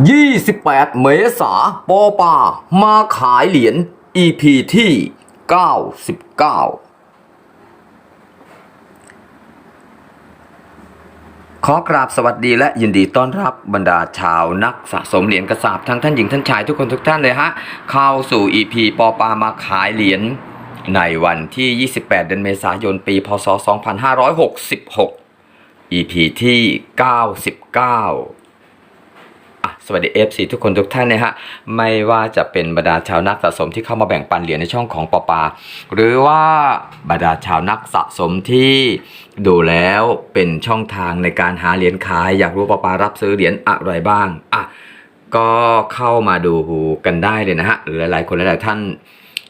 28 เมษาปอปา มาขายเหรียญ EP ที่ 99 ขอกราบสวัสดีและยินดีต้อนรับบรรดาชาวนักสะสมเหรียญกระสาบทั้งท่านหญิงท่านชายทุกคนทุกท่านเลยฮะ เข้าสู่ EP ปอปา มาขายเหรียญในวันที่ 28 เดือนเมษายน ปี พศ 2566 EP ที่ 99 สวัสดี FC ทุกคนทุกท่านนะฮะไม่ว่าจะเป็นบรรดาชาวนักสะสมที่เข้ามาแบ่งปันเหรียญในช่องของปอปา หรือว่าบรรดาชาวนักสะสมที่ดูแล้วเป็นช่องทางในการหาเหรียญขาย อยากรู้ปอปารับซื้อเหรียญอะไรบ้างอะก็เข้ามาดูกันได้เลยนะฮะหลายๆคนหลายๆท่าน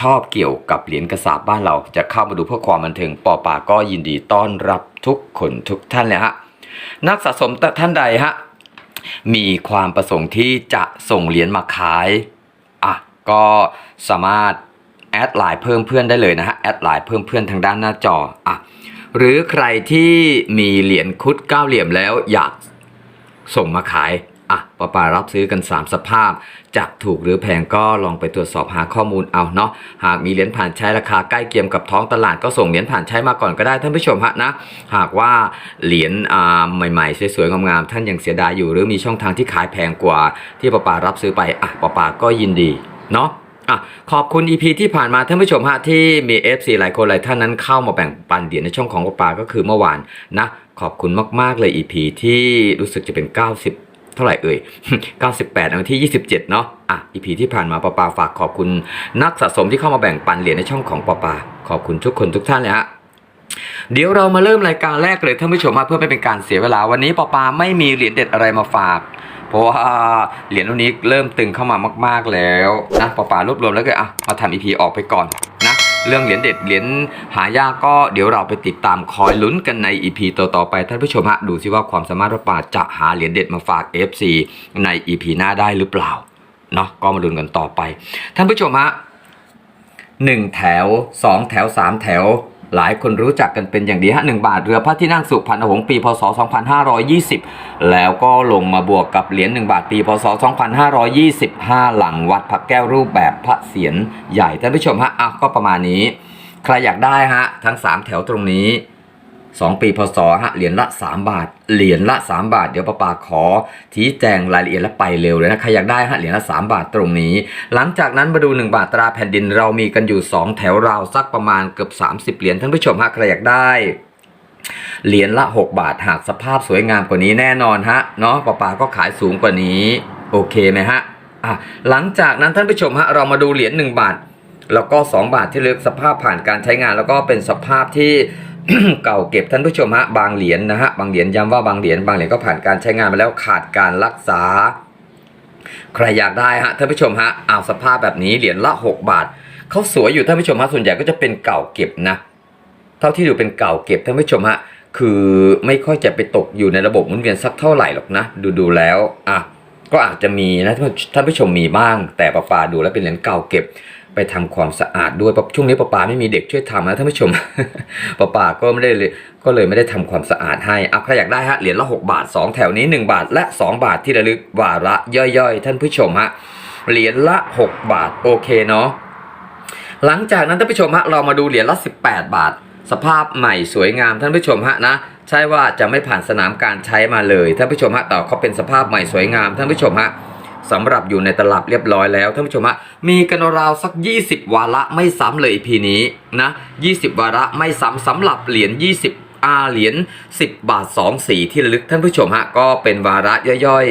ชอบเกี่ยวกับเหรียญกระสาบบ้านเรา จะเข้ามาดูเพื่อความบันเทิงปอปาก็ยินดีต้อนรับทุกคนทุกท่านเลยฮะนักสะสมท่านใดฮะ มีความประสงค์ที่จะส่งเหรียญมาขายอะก็สามารถแอดไลน์เพิ่มเพื่อนได้เลยนะฮะแอดไลน์เพิ่มเพื่อนทางด้านหน้าจออะหรือใครที่มีเหรียญคุดเก้าเหลี่ยมแล้วอยากส่งมาขาย อะปาปารับซื้อกัน 3 สภาพ จะถูกหรือแพงก็ลองไปตรวจสอบหาข้อมูลเอาเนาะหากมีเหรียญผ่านใช้ราคาใกล้เคียงกับท้องตลาดก็ส่งเหรียญผ่านใช้มาก่อนก็ได้ท่านผู้ชมฮะนะหากว่าเหรียญอ่าใหม่ๆสวยๆงามๆท่านยังเสียดายอยู่ หรือมีช่องทางที่ขายแพงกว่า ที่ปาปารับซื้อไปอะปาปาก็ยินดีเนาะอะขอบคุณ EP ที่ผ่านมาท่านผู้ชมฮะที่มี FC หลายคนหลายท่านนั้นเข้ามาแบ่งปันเหรียญในช่องของปาปาก็คือเมื่อวานนะ ขอบคุณมาก ๆ เลย EP ที่รู้สึกจะเป็น 90 เท่าไหร่เอ่ย 98ในวันที่ 27 เนาะอะ EP ที่ผ่านมาปาปาฝากขอบคุณนักสะสมที่เข้ามาแบ่งปันเหรียญในช่องของปาปา ขอบคุณทุกคนทุกท่านเลยฮะเดี๋ยวเรามาเริ่มรายการแรกเลยท่านผู้ชมฮะเพื่อไม่เป็นการเสียเวลาวันนี้ปอปาไม่มีเหรียญเด็ดอะไรมาฝากเพราะว่าเหรียญรุ่นนี้เริ่มตึงเข้ามามาก ๆแล้วนะปอปารวบรวมแล้วก็อะมาทำอีพีออกไปก่อนนะ เรื่องเหรียญเด็ดเหรียญหายากก็เดี๋ยวเราไปติดตามคอยลุ้นกันในอีพีต่อๆไปท่านผู้ชมฮะดูซิว่าความสามารถพระปาจะหาเหรียญเด็ดมาฝาก FC ในอีพีหน้าได้หรือเปล่าเนาะก็มาลุ้นกันต่อไป ท่านผู้ชมฮะหนึ่งแถวสองแถวสามแถว หลายคนรู้จักกันเป็นอย่างดีฮะหนึ่งบาทเรือพระที่นั่งสุพรรณหงษ์ปีพศ 2520 แล้วก็ลงมาบวกกับเหรียญ1บาทปีพศ 2525 หลังวัดพระแก้วรูปแบบพระเศียรใหญ่ท่านผู้ชมฮะอะก็ประมาณนี้ ใครอยากได้ฮะทั้ง 3 แถวตรงนี้ 2 ปีพศฮะเหรียญละ 3 บาท เหรียญละ 3 บาท เดี๋ยวป้าปาขอชี้แจงรายละเอียดและไปเร็วเลยนะใครอยากได้ฮะเหรียญละ 3 บาทตรงนี้ หลังจากนั้นมาดู 1 บาทตราแผ่นดินเรามีกันอยู่ 2 แถวราวสักประมาณเกือบ 30 เหรียญท่านผู้ชมฮะใครอยากได้เหรียญละ 6 บาทหากสภาพสวยงามกว่านี้แน่นอนฮะเนาะป้าปาก็ขายสูงกว่านี้ โอเคไหมฮะอะหลังจากนั้นท่านผู้ชมฮะเรามาดูเหรียญ1บาท แล้วก็ 2 บาทที่เลือกสภาพผ่านการใช้งาน แล้วก็เป็นสภาพที่ เก่าเก็บท่านผู้ชมฮะบางเหรียญนะฮะบางเหรียญย้ำว่าบางเหรียญบางเหรียญก็ผ่านการใช้งานมาแล้วขาดการรักษา ใครอยากได้ฮะท่านผู้ชมฮะเอาสภาพแบบนี้เหรียญละ 6 บาทเขาสวยอยู่ท่านผู้ชมฮะส่วนใหญ่ก็จะเป็นเก่าเก็บนะ เท่าที่ดูเป็นเก่าเก็บท่านผู้ชมฮะคือไม่ค่อยจะไปตกอยู่ในระบบหมุนเวียนสักเท่าไหร่หรอกนะ ดูดูแล้วอะก็อาจจะมีนะท่านผู้ท่านผู้ชมมีบ้าง แต่ปะปาดูแล้วเป็นเหรียญเก่าเก็บ ไปทำความสะอาดด้วยเพราะช่วงนี้ปะปาไม่มีเด็กช่วยทำนะท่านผู้ชมปะปาก็ไม่ได้เลยก็เลยไม่ได้ทำความสะอาดให้อะใครอยากได้ฮะเหรียญละ 6 บาท 2 แถวนี้ 1 บาทและ 2 บาทที่ระลึกวาระย่อยๆ ท่านผู้ชมฮะเหรียญละ 6 บาทโอเคเนาะหลังจากนั้นท่านผู้ชมฮะเรามาดูเหรียญละ 18 บาท สภาพใหม่สวยงามท่านผู้ชมฮะนะใช่ว่าจะไม่ผ่านสนามการใช้มาเลยท่านผู้ชมฮะแต่เขาเป็นสภาพใหม่สวยงามท่านผู้ชมฮะ สำหรับอยู่ในตลับเรียบร้อยแล้วท่านผู้ชมฮะมีกันราวสัก 20 วาระไม่ซ้ำเลยอีพีนี้นะ20 วาระไม่ซ้ำสำหรับเหรียญ20อาเหรียญ10 บาท 2 สีที่ระลึกท่านผู้ชมฮะก็เป็นวาระย่อย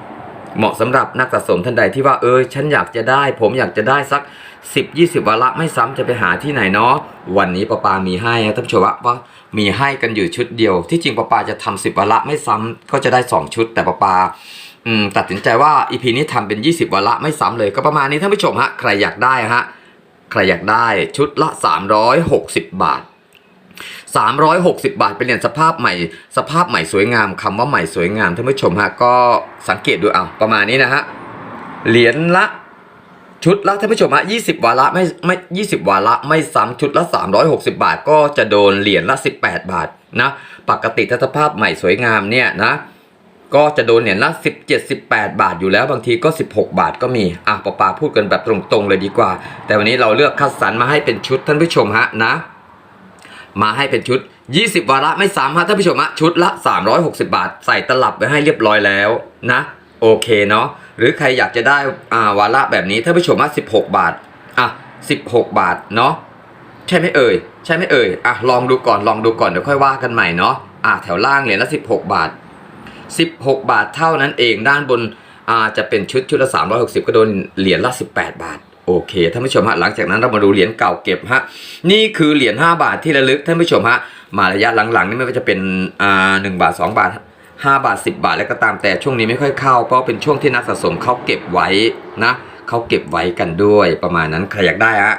ๆ เหมาะสำหรับนักสะสมท่านใดที่ว่าเออฉันอยากจะได้ ผมอยากจะได้สัก 10 20 วาระไม่ซ้ำจะไปหาที่ไหนเนาะวันนี้ปาปามีให้ท่านผู้ชมว่าว่ามีให้กันอยู่ชุดเดียว ที่จริงปาปาจะทำ10 วาระไม่ซ้ำก็จะได้ 2 ชุดแต่ปาปา ตัดสินใจว่าอีพีนี้ทำเป็น 20วาระไม่ซ้ำเลย ก็ประมาณนี้ท่านผู้ชมฮะใครอยากได้ฮะใครอยากได้ชุดละ 360 บาท 360 บาทเป็นเหรียญสภาพใหม่ สภาพใหม่สวยงามคำว่าใหม่สวยงามท่านผู้ชมฮะก็สังเกตดูเอาประมาณนี้นะฮะเหรียญละชุดละท่านผู้ชมฮะ20วาระไม่ไม่20วาระไม่ซ้ำชุดละ 360 บาท ก็จะโดนเหรียญละ 18 บาทนะปกติถ้าสภาพใหม่สวยงามเนี่ยนะ ก็จะโดนเหรียญละ17 18 บาทอยู่แล้วบางทีก็ 16 บาทก็มีอะปอปาพูดกันแบบตรงๆเลยดีกว่า แต่วันนี้เราเลือกคัดสรรมาให้เป็นชุดท่านผู้ชมฮะนะ มาให้เป็นชุด 20 วาระไม่ซ้ำฮะท่านผู้ชมฮะชุดละ 360 บาท ใส่ตลับไว้ให้เรียบร้อยแล้วนะ โอเคเนาะหรือใครอยากจะได้อ่าวาระแบบนี้ท่านผู้ชมฮะ16 บาทอะ16 บาทเนาะใช่ไหมเอ่ยใช่ไหมเอ่ยอะลองดูก่อนลองดูก่อนเดี๋ยวค่อยว่ากันใหม่เนาะอะแถวล่างเหรียญละ 16 บาท 16 บาทเท่านั้นเองด้านบนอาจะเป็นชุดชุดละ 360 ก็โดนเหรียญละ 18 บาท โอเคท่านผู้ชมฮะหลังจากนั้นเรามาดูเหรียญเก่าเก็บฮะนี่คือเหรียญ5บาทที่ระลึกท่านผู้ชมฮะมาระยะหลังๆนี่ไม่ว่าจะเป็นอ่า1บาท 2 บาท 5 บาท 10 บาทแล้วก็ตามแต่ช่วงนี้ไม่ค่อยเข้าเพราะเป็นช่วงที่นักสะสมเขาเก็บไว้นะเขาเก็บไว้กันด้วยประมาณนั้นใครอยากได้ฮะ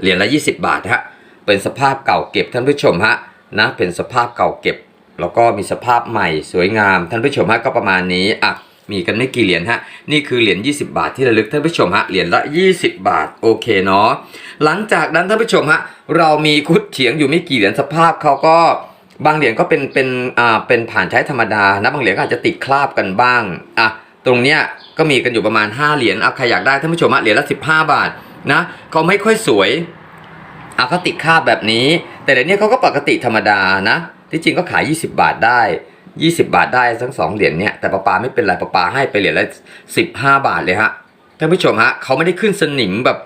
เหรียญละ 20 บาทฮะเป็นสภาพเก่าเก็บท่านผู้ชมฮะนะเป็นสภาพเก่าเก็บ แล้วก็มีสภาพใหม่สวยงาม ท่านผู้ชมฮะก็ประมาณนี้อะมีกันไม่กี่เหรียญฮะ นี่คือเหรียญ20 บาทที่ระลึกท่านผู้ชมฮะ เหรียญละ 20 บาท โอเคเนาะ หลังจากนั้นท่านผู้ชมฮะ เรามีคุดเฉียงอยู่ไม่กี่เหรียญสภาพเขาก็บางเหรียญก็เป็นเป็นอ่าเป็นผ่านใช้ธรรมดานะบางเหรียญก็อาจจะติดคราบกันบ้างอะตรงเนี้ยก็มีกันอยู่ประมาณ 5 เหรียญอะใครอยากได้ท่านผู้ชมฮะเหรียญละ15 บาทนะเขาไม่ค่อยสวยอะเขาติดค่าบแบบนี้ แต่เดี๋ยวนี้เขาก็ปกติธรรมดานะ ที่จริงก็ขาย 20 บาทได้ 20 บาทได้ทั้งสองเหรียญเนี่ยแต่ปลาปาไม่เป็นไรปลาปาให้ไปเหรียญละ15 บาทเลยฮะท่านผู้ชมฮะเขาไม่ได้ขึ้นสนิมแบบ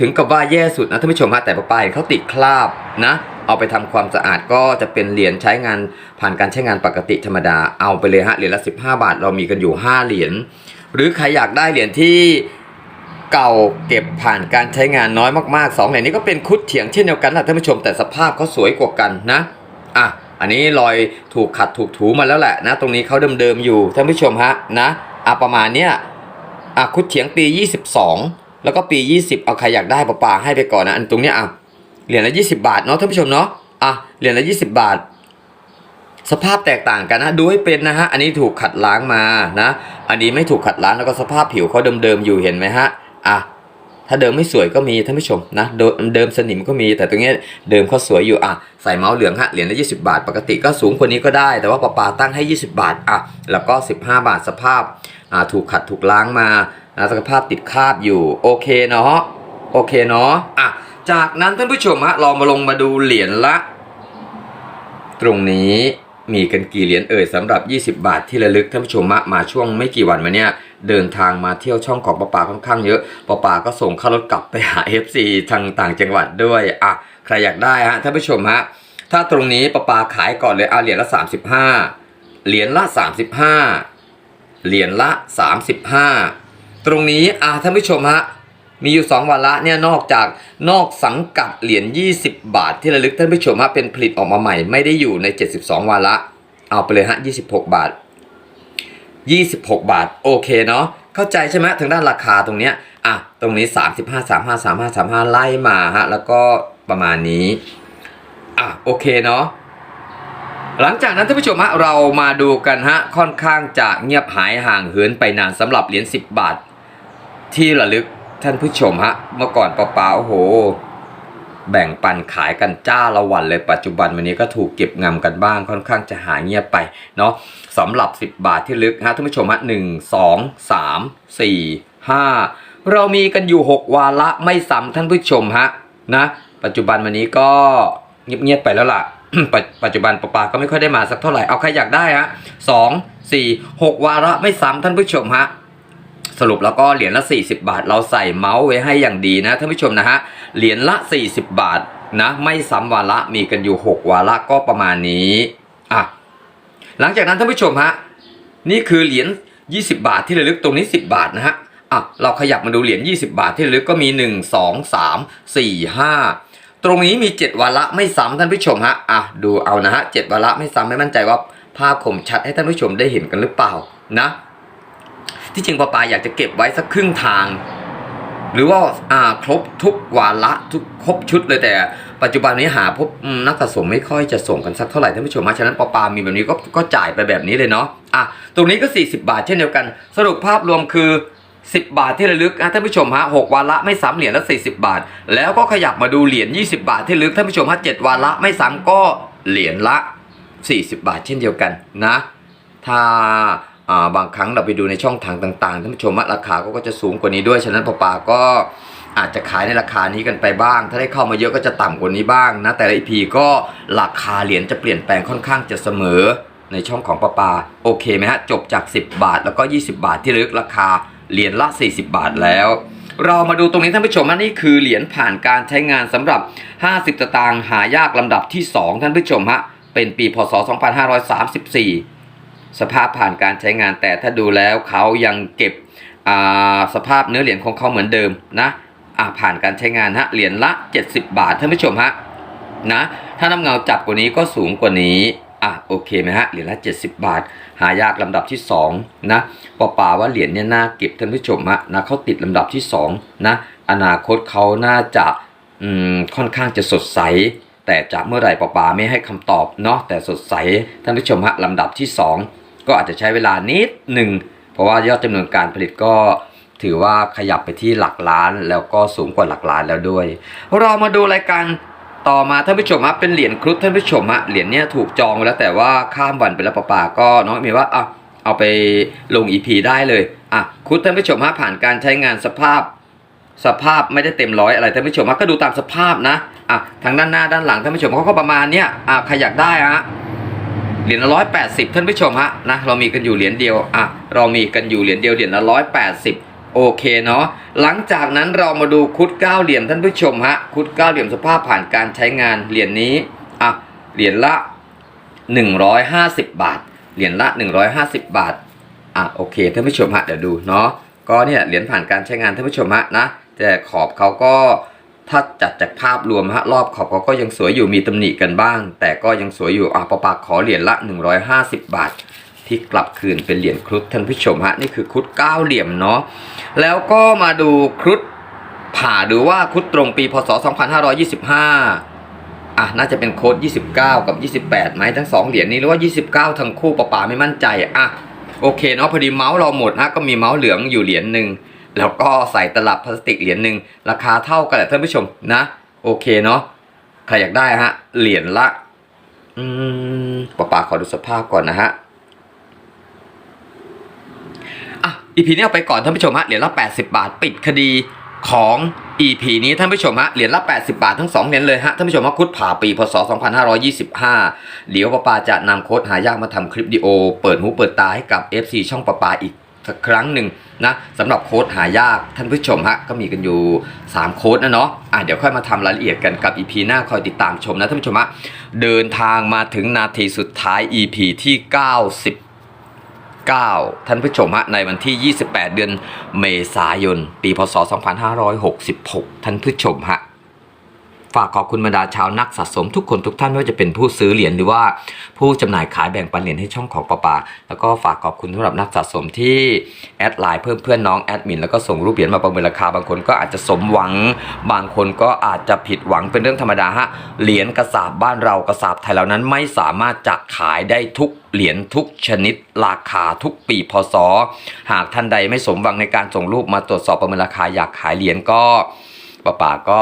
ถึงกับว่าแย่สุดนะท่านผู้ชมฮะแต่ปลาปาเขาติดคราบนะเอาไปทำความสะอาดก็จะเป็นเหรียญใช้งานผ่านการใช้งานปกติธรรมดาเอาไปเลยฮะเหรียญละ15 บาท เรามีกันอยู่ 5 เหรียญหรือใครอยากได้เหรียญที่เก่าเก็บผ่านการใช้งานน้อยมากๆสองเหรียญนี้ก็เป็นคุดเถียงเช่นเดียวกันนะท่านผู้ชมแต่สภาพเขาสวยกว่ากันนะอะ อันนี้รอยถูกขัดถูกถูมาแล้วแหละนะตรงนี้เขาเดิมๆอยู่ท่านผู้ชมฮะนะอะประมาณเนี้ยอะคุดเถียงปี 22 แล้วก็ปี 20 เอาใครอยากได้ปะปาให้ไปก่อนนะอันตรงเนี้ยอะเหรียญละ 20 บาทเนาะท่านผู้ชมเนาะอะเหรียญละ 20 บาท สภาพแตกต่างกันนะดูให้เป็นนะฮะอันนี้ถูกขัดล้างมานะ อันนี้ไม่ถูกขัดล้างแล้วก็สภาพผิวเขาเดิมๆอยู่เห็นไหมฮะอะ ถ้าเดิมไม่สวยก็มีท่านผู้ชมนะเดิมสนิมก็มีแต่ตรงนี้เดิมเขาสวยอยู่อะใส่เมาส์เหลืองฮะเหรียญละ20 บาท ปกติก็สูงกว่านี้ก็ได้ แต่ว่าปาปาตั้งให้ 20 บาทอะแล้วก็ 15 บาทสภาพอ่าถูกขัดถูกล้างมาสภาพติดคราบอยู่โอเคเนาะโอเคเนาะอะจากนั้นท่านผู้ชมฮะเรามาลงมาดูเหรียญละ ตรงนี้ มีกันกี่เหรียญเอ่ยสำหรับ 20 บาทที่ระลึกท่านผู้ชมมามาช่วงไม่กี่วันมาเนี่ยเดินทางมาเที่ยวช่องของปะปาค่อนข้างเยอะปะปาก็ส่งค่ารถกลับไปหา FC ทางต่างจังหวัดด้วยอะใครอยากได้ฮะท่านผู้ชมฮะถ้าตรงนี้ปะปาขายก่อนเลยเอาเหรียญละ 35 เหรียญละ 35 เหรียญละ 35 ตรงนี้อะท่านผู้ชมฮะ มีอยู่ 2 วาระเนี่ยนอกจากนอกสังกัดเหรียญ20 บาท ที่ระลึกท่านผู้ชมฮะเป็นผลิตออกมาใหม่ไม่ได้อยู่ใน 72 วาระ เอาไปเลยฮะ 26 บาท 26 บาท โอเคเนาะเข้าใจใช่ไหมทางด้านราคาตรงเนี้ยอะตรงนี้ 35 35 35 35 ไล่มาฮะแล้วก็ประมาณนี้อะโอเคเนาะหลังจากนั้นท่านผู้ชมฮะเรามาดูกันฮะค่อนข้างจะเงียบหายห่างเหินไปนานสำหรับเหรียญ10 บาท ที่ระลึก ท่านผู้ชมฮะ เมื่อก่อนปะปาโอ้โห แบ่งปันขายกันจ้าละวันเลยปัจจุบันวันนี้ก็ถูกเก็บงำกันบ้างค่อนข้างจะหายเงียบไปเนาะสำหรับ 10 บาทที่ลึกฮะท่านผู้ชมฮะหนึ่งสองสามสี่ห้าเรามีกันอยู่ 6 วาระไม่ซ้ำท่านผู้ชมฮะนะปัจจุบันวันนี้ก็เงียบๆไปแล้วล่ะ ปัจปัจจุบันปะปาก็ไม่ค่อยได้มาสักเท่าไหร่ เอาใครอยากได้ฮะสองสี่หกวาระไม่ซ้ำท่านผู้ชมฮะ สรุปแล้วก็เหรียญละ 40 บาท เราใส่เมาส์ไว้ให้อย่างดีนะท่านผู้ชมนะฮะเหรียญละ 40 บาทนะไม่ซ้ำวาระมีกันอยู่ 6 วาระก็ประมาณนี้อะหลังจากนั้นท่านผู้ชมฮะนี่คือเหรียญ20 บาทที่ระลึกตรงนี้ 10 บาทนะฮะอะเราขยับมาดูเหรียญ20 บาทที่ระลึกก็มี 1 2 3 4 5 ตรงนี้มี 7 วาระไม่ซ้ำท่านผู้ชมฮะอะดูเอานะฮะ7วาระไม่ซ้ำไม่มั่นใจว่าภาพคมชัดให้ท่านผู้ชมได้เห็นกันหรือเปล่านะ ที่จริงปาปาอยากจะเก็บไว้สักครึ่งทาง หรือว่าอ่าครบทุกวาระทุกครบชุดเลยแต่ ปัจจุบันนี้หาพบนักสะสมไม่ค่อยจะส่งกันสักเท่าไหร่ท่านผู้ชมมาฉะนั้นปาปามีแบบนี้ก็ก็จ่ายไปแบบนี้เลยเนาะอะตรงนี้ก็ 40 บาทเช่นเดียวกัน สรุปภาพรวมคือ10 บาทที่ระลึกนะท่านผู้ชมฮะหกวาระไม่ซ้ำเหรียญละ 40 บาท แล้วก็ขยับมาดูเหรียญ 20 บาทที่ระลึกท่านผู้ชมฮะเจ็ดวาระไม่ซ้ำก็เหรียญละ 40 บาทเช่นเดียวกันนะ ถ้า บางครั้งเราไปดูในช่องทางต่างๆท่านผู้ชมว่าราคาก็จะสูงกว่านี้ด้วย ฉะนั้นปอปาก็อาจจะขายในราคานี้กันไปบ้าง ถ้าได้เข้ามาเยอะก็จะต่ำกว่านี้บ้างนะ แต่ละอีพีก็ราคาเหรียญจะเปลี่ยนแปลงค่อนข้างจะเสมอในช่องของปอปาโอเคไหมฮะ จบจาก 10 บาทแล้วก็ 20 บาทที่ลึกราคาเหรียญละ 40 บาทแล้ว เรามาดูตรงนี้ท่านผู้ชมอันนี้คือเหรียญผ่านการใช้งานสำหรับ 50ตตางหายากลำดับที่ 2 ท่านผู้ชมฮะ เป็นปีพศ 2534 สภาพผ่านการใช้งาน แต่ถ้าดูแล้วเขายังเก็บอ่าสภาพเนื้อเหรียญของเขาเหมือนเดิมนะอ่าผ่านการใช้งานฮะเหรียญละ 70 บาทท่านผู้ชมฮะนะถ้าน้ำเงาจับกว่านี้ก็สูงกว่านี้อะโอเคไหมฮะเหรียญละ 70 บาท หายากลำดับที่2นะปอป่าว่าเหรียญเนี่ยน่าเก็บท่านผู้ชมฮะนะเขาติดลำดับที่2นะอนาคตเขาน่าจะอืมค่อนข้างจะสดใส แต่จะเมื่อไหร่ปอป่าไม่ให้คำตอบเนาะแต่สดใสท่านผู้ชมฮะลำดับที่ 2 ก็อาจจะใช้เวลานิดหนึ่งเพราะว่ายอดจำนวนการผลิตก็ถือว่าขยับไปที่หลักล้านแล้วก็สูงกว่าหลักล้านแล้วด้วย เรามาดูรายการต่อมาท่านผู้ชมฮะเป็นเหรียญครุฑท่านผู้ชมฮะเหรียญเนี้ยถูกจองไว้แล้วแต่ว่าข้ามวันไปแล้วปะปาก็น้องมีว่าอะเอาไปลง EP ได้เลยอะครุฑท่านผู้ชมฮะผ่านการใช้งานสภาพ สภาพไม่ได้เต็มร้อยอะไรท่านผู้ชมฮะก็ดูตามสภาพนะอะทางด้านหน้าด้านหลังท่านผู้ชมเขาก็ประมาณเนี้ยอะใครอยากได้ฮะ เหรียญละร้อยแปดสิบท่านผู้ชมฮะนะเรามีกันอยู่เหรียญเดียวอะเรามีกันอยู่เหรียญเดียวเหรียญละร้อยแปดสิบโอเคเนาะหลังจากนั้นเรามาดูคุดเก้าเหลี่ยมท่านผู้ชมฮะคุดเก้าเหลี่ยมสภาพผ่านการใช้งานเหรียญนี้อะเหรียญละหนึ่งร้อยห้าสิบบาทเหรียญละหนึ่งร้อยห้าสิบบาทอะโอเคท่านผู้ชมฮะเดี๋ยวดูเนาะก็เนี่ยเหรียญผ่านการใช้งานท่านผู้ชมฮะนะแต่ขอบเขาก็ ถ้าจัดจากภาพรวมฮะรอบขอบเขาก็ยังสวยอยู่มีตำหนิกันบ้าง แต่ก็ยังสวยอยู่อะปะปาขอเหรียญละ 150 บาท ที่กลับคืนเป็นเหรียญครุฑท่านผู้ชมฮะนี่คือครุฑเก้าเหลี่ยมเนาะแล้วก็มาดูครุฑผ่าดูว่าครุฑตรงปีพศ 2525อะน่าจะเป็นโค้ด29 กับ 28ไหมทั้งสองเหรียญนี้หรือว่า 29 ทั้งคู่ปะปาไม่มั่นใจอะโอเคเนาะพอดีเมาส์เราหมดฮะก็มีเมาส์เหลืองอยู่เหรียญหนึ่ง แล้วก็ใส่ตลับพลาสติกเหรียญหนึ่งราคาเท่ากันแหละท่านผู้ชมนะ โอเคเนาะใครอยากได้ฮะเหรียญละอืมป้าป๋าขอดูสภาพก่อนนะฮะอะ EP นี้เอาไปก่อนท่านผู้ชมฮะเหรียญละ80 บาทปิดคดีของ EP นี้ท่านผู้ชมฮะเหรียญละ80 บาททั้งสองเหรียญเลยฮะท่านผู้ชมฮะคุดผ่าปีพศ 2525 เดี๋ยวป้าปาจะนำโค้ดหายากมาทำคลิปวิดีโอ เปิดหูเปิดตาให้กับ FC ช่องป้าปาอีก สักครั้งหนึ่งนะสำหรับโค้ดหายากท่านผู้ชมฮะก็มีกันอยู่ 3 โค้ดนะเนาะอะเดี๋ยวค่อยมาทำรายละเอียดกันกับ EP หน้าคอยติดตามชมนะท่านผู้ชมฮะเดินทางมาถึงนาทีสุดท้าย EP ที่ 99 ท่านผู้ชมฮะในวันที่ 28 เดือนเมษายน ปีพศ 2566 ท่านผู้ชมฮะ ฝากขอบคุณบรรดาชาวนักสะสมทุกคนทุกท่านไม่ว่าจะเป็นผู้ซื้อเหรียญหรือว่าผู้จำหน่ายขายแบ่งปันเหรียญให้ช่องของปะปาแล้วก็ฝากขอบคุณสำหรับนักสะสมที่แอดไลน์เพิ่มเพื่อนน้องแอดมินแล้วก็ส่งรูปเหรียญมาประเมินราคาบางคนก็อาจจะสมหวัง บางคนก็อาจจะผิดหวังเป็นเรื่องธรรมดาฮะเหรียญกระสาบบ้านเรากระสาบไทยเหล่านั้นไม่สามารถจะขายได้ทุกเหรียญทุกชนิดราคาทุกปีพศหากท่านใดไม่สมหวังในการส่งรูปมาตรวจสอบประเมินราคาอยากขายเหรียญก็ปะปาก็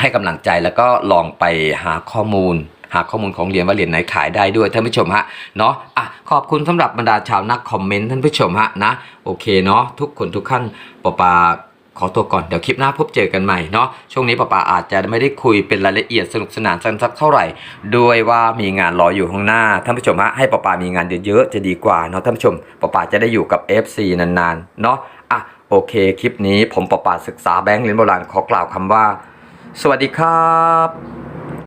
ให้กำลังใจแล้วก็ลองไปหาข้อมูล หาข้อมูลของเหรียญว่าเหรียญไหนขายได้ด้วยท่านผู้ชมฮะเนาะอะขอบคุณสำหรับบรรดาชาวนักคอมเมนต์ท่านผู้ชมฮะนะโอเคเนาะทุกคนทุกขั้นปอปาขอตัวก่อนเดี๋ยวคลิปหน้าพบเจอกันใหม่เนาะช่วงนี้ปอปาอาจจะไม่ได้คุยเป็นรายละเอียดสนุกสนานสักเท่าไหร่ด้วยว่ามีงานรออยู่ข้างหน้าท่านผู้ชมฮะให้ปอปามีงานเยอะๆจะดีกว่าเนาะท่านผู้ชมปอปาจะได้อยู่กับ FC นานๆเนาะอะโอเค คลิปนี้ผมปอปาศึกษาแบงค์เหรียญโบราณขอกล่าวคำว่า สวัสดีครับ